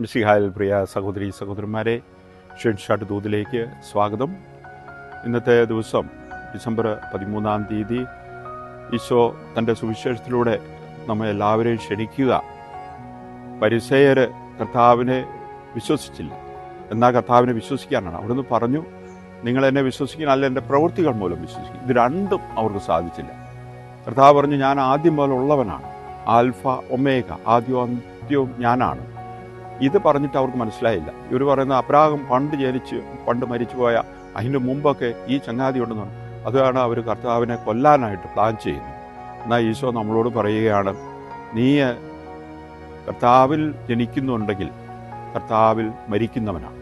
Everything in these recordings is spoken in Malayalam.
മിസിഹായിൽ പ്രിയ സഹോദരി സഹോദരന്മാരെ ഷെഡ്ഷാട്ട് ദൂതിലേക്ക് സ്വാഗതം. ഇന്നത്തെ ദിവസം ഡിസംബർ പതിമൂന്നാം തീയതി ഈശോ തന്റെ സുവിശേഷത്തിലൂടെ നമ്മെ എല്ലാവരെയും ക്ഷണിക്കുക. പരിസയർ കർത്താവിനെ വിശ്വസിച്ചില്ല. എന്നാൽ കർത്താവിനെ വിശ്വസിക്കാനാണ്. അവിടുന്ന് പറഞ്ഞു നിങ്ങൾ എന്നെ വിശ്വസിക്കുന്ന അല്ല എന്റെ പ്രവൃത്തികൾ മൂലം വിശ്വസിക്കും. ഇത് രണ്ടും അവർക്ക് സാധിച്ചില്ല. കർത്താവ് പറഞ്ഞു ഞാൻ ആദ്യം മുതൽ ഉള്ളവനാണ് ആൽഫ ഒമേഗ ആദ്യവും അന്ത്യവും ഞാനാണ്. ഇത് പറഞ്ഞിട്ട് അവർക്ക് മനസ്സിലായില്ല. ഇവർ പറയുന്ന അബ്രാഹം പണ്ട് ജനിച്ച് പണ്ട് മരിച്ചുപോയ അതിന്റെ മുമ്പൊക്കെ ഈ ചങ്ങാതി ഉണ്ടെന്ന് പറഞ്ഞു അതാണ് അവർ കർത്താവിനെ കൊല്ലാനായിട്ട് പ്ലാൻ ചെയ്യുന്നത്. എന്നാൽ ഈശോ നമ്മളോട് പറയുകയാണ് നീ കർത്താവിൽ ജനിക്കുന്നുണ്ടെങ്കിൽ കർത്താവിൽ മരിക്കുന്നവനാണ്.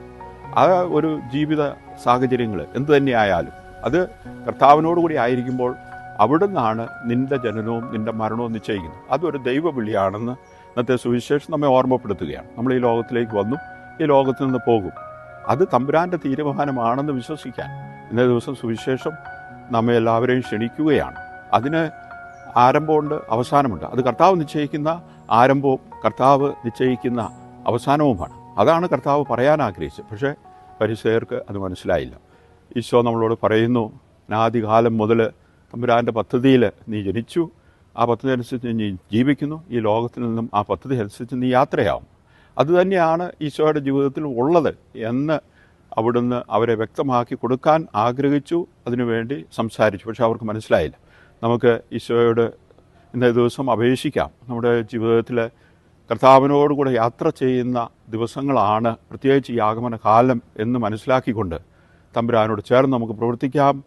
ആ ഒരു ജീവിത സാഹചര്യങ്ങൾ എന്തു തന്നെയായാലും അത് കർത്താവിനോട് കൂടി ആയിരിക്കുമ്പോൾ അവിടുന്നാണ് നിന്റെ ജനനവും നിന്റെ മരണവും നിശ്ചയിക്കുന്നത്. അതൊരു ദൈവവിളിയാണെന്ന് ഇന്നത്തെ സുവിശേഷം നമ്മെ ഓർമ്മപ്പെടുത്തുകയാണ്. നമ്മൾ ഈ ലോകത്തിലേക്ക് വന്നു. ഈ ലോകത്തിൽ നിന്ന് പോകും. അത് തമ്പുരാന്റെ തീരുമാനമാണെന്ന് വിശ്വസിക്കാൻ ഇന്നേ ദിവസം സുവിശേഷം നമ്മെ എല്ലാവരെയും ക്ഷണിക്കുകയാണ്. അതിന് ആരംഭമുണ്ട് അവസാനമുണ്ട്. അത് കർത്താവ് നിശ്ചയിക്കുന്ന ആരംഭവും കർത്താവ് നിശ്ചയിക്കുന്ന അവസാനവുമാണ്. അതാണ് കർത്താവ് പറയാൻ ആഗ്രഹിച്ചത്. പക്ഷേ പരിസയർക്ക് അത് മനസ്സിലായില്ല. ഈശോ നമ്മളോട് പറയുന്നു അനാദികാലം മുതൽ തമ്പുരാന്റെ പദ്ധതിയിൽ നീ ജനിച്ചു. ആ പദ്ധതി അനുസരിച്ച് നീ ജീവിക്കുന്നു. ഈ ലോകത്തിൽ നിന്നും ആ പദ്ധതി അനുസരിച്ച് നീ യാത്രയാവും. അതുതന്നെയാണ് ഈശോയുടെ ജീവിതത്തിൽ ഉള്ളത് എന്ന് അവിടുന്ന് അവരെ വ്യക്തമാക്കി കൊടുക്കാൻ ആഗ്രഹിച്ചു. അതിനുവേണ്ടി സംസാരിച്ചു. പക്ഷെ അവർക്ക് മനസ്സിലായില്ല. നമുക്ക് ഈശോയോട് ഇന്നേ ദിവസം അപേക്ഷിക്കാം. നമ്മുടെ ജീവിതത്തിൽ കർത്താവിനോടുകൂടെ യാത്ര ചെയ്യുന്ന ദിവസങ്ങളാണ്. പ്രത്യേകിച്ച് ഈ ആഗമന കാലം എന്ന് മനസ്സിലാക്കിക്കൊണ്ട് തമ്പുരാനോട് ചേർന്ന് നമുക്ക് പ്രവർത്തിക്കാം.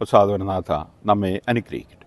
പ്രസാദവനനാഥ നമ്മെ അനുഗ്രഹിക്കട്ടെ.